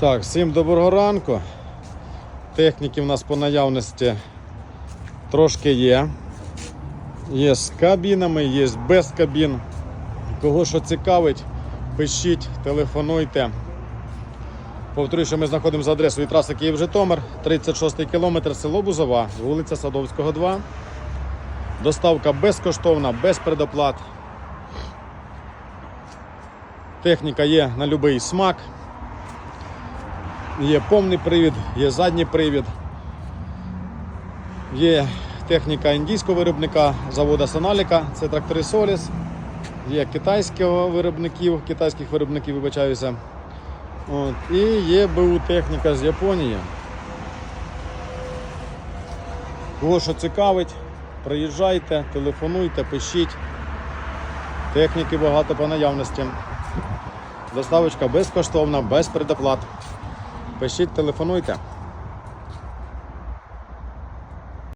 Так, всім доброго ранку. Техніки в нас по наявності трошки є. Є з кабінами, є без кабін. Кого що цікавить, пишіть, телефонуйте. Повторюю, що ми знаходимося за адресою траси Київ-Житомир, 36 кілометр, село Бузова, вулиця Садовського, 2. Доставка безкоштовна, без предоплат. Техніка є на будь-який смак. Є повний привід, є задній привід. Є техніка індійського виробника заводу Соналіка, це трактори Соліс. Є китайського виробників, китайських виробників, вибачаюся. От. І є БУ техніка з Японії. Кого що цікавить, приїжджайте, телефонуйте, пишіть. Техніки багато по наявності. Доставочка безкоштовна, без предоплат. Пишіть, телефонуйте.